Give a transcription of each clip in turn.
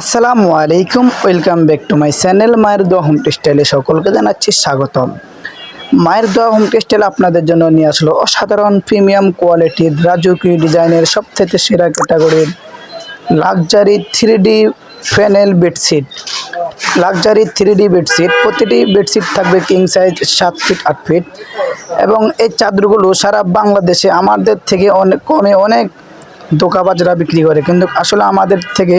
আসসালামু আলাইকুম, welcome back to my channel মায়ের দোয়া হোম টেক্সটাইলে সকলকে জানাচ্ছি স্বাগতম। মায়ের দোয়া হোম টেক্সটাইল আপনাদের জন্য নিয়ে আসলো অসাধারণ প্রিমিয়াম কোয়ালিটির রাজকীয় ডিজাইনের সবথেকে সেরা ক্যাটাগরির luxury three D flannel bedsheet. Luxury three D bedsheet, প্রতিটি বেডশিট থাকবে কিং সাইজ সাত ফিট, আট ফিট এবং এই চাদরগুলো সারা বাংলাদেশে আমাদের থেকে অনেক কমে অনেক দোকাবাজরা বিক্রি করে। কিন্তু আসলে আমাদের থেকে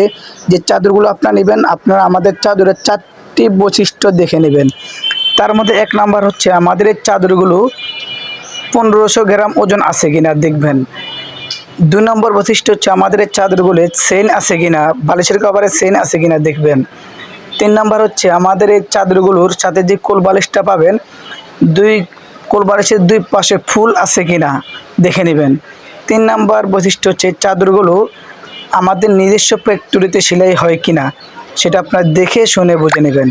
যে চাদরগুলো আপনারা নেবেন, আপনারা আমাদের চাদরের চারটি বৈশিষ্ট্য দেখে নেবেন। তার মধ্যে এক নাম্বার হচ্ছে, আমাদের এই চাদরগুলো পনেরোশো গ্রাম ওজন আছে কিনা দেখবেন। দুই নম্বর বৈশিষ্ট্য হচ্ছে, আমাদের এই চাদরগুলো সেন আছে কিনা, বালিশের কভারে সেন আছে কিনা দেখবেন। তিন নাম্বার হচ্ছে, আমাদের এই চাদরগুলোর সাথে যে কোল বালিশটা পাবেন, দুই কোল বালিশের দুই পাশে ফুল আছে কিনা দেখে নেবেন। তিন নাম্বার বৈশিষ্ট্য হচ্ছে চাদরগুলো আমাদের নিজস্ব ফ্যাক্টরিতে সেলাই হয় কিনা, সেটা আপনার দেখে শুনে বুঝে নেবেন।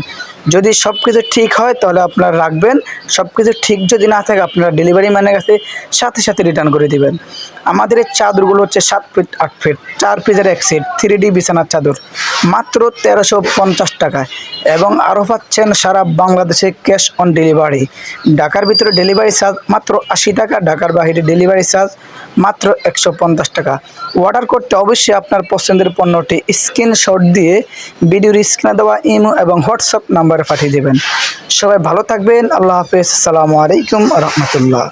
যদি সব কিছু ঠিক হয়, তাহলে আপনারা রাখবেন। সব কিছু ঠিক যদি না থাকে, আপনারা ডেলিভারি ম্যানের কাছে সাথে সাথে রিটার্ন করে দিবেন। আমাদের এই চাদরগুলো হচ্ছে সাত ফিট আট ফিট চার পিসের এক সিট থ্রি ডি বিছানার চাদর। মাত্র তেরোশো পঞ্চাশ টাকায়। এবং আরও পাচ্ছেন সারা বাংলাদেশে ক্যাশ অন ডেলিভারি ঢাকার ভিতরে ডেলিভারি চার্জ মাত্র আশি টাকা, ঢাকার বাইরে ডেলিভারি চার্জ মাত্র একশো পঞ্চাশ টাকা। অর্ডার করতে অবশ্যই আপনার পছন্দের পণ্যটি স্ক্রিনশট দিয়ে ভিডিওর স্ক্রিনে দেওয়া ইমো এবং হোয়াটসঅ্যাপ নাম্বারে পাঠিয়ে দেবেন। সবাই ভালো থাকবেন। আল্লাহ হাফেজ। আসসালামু আলাইকুম রহমতুল্লাহ।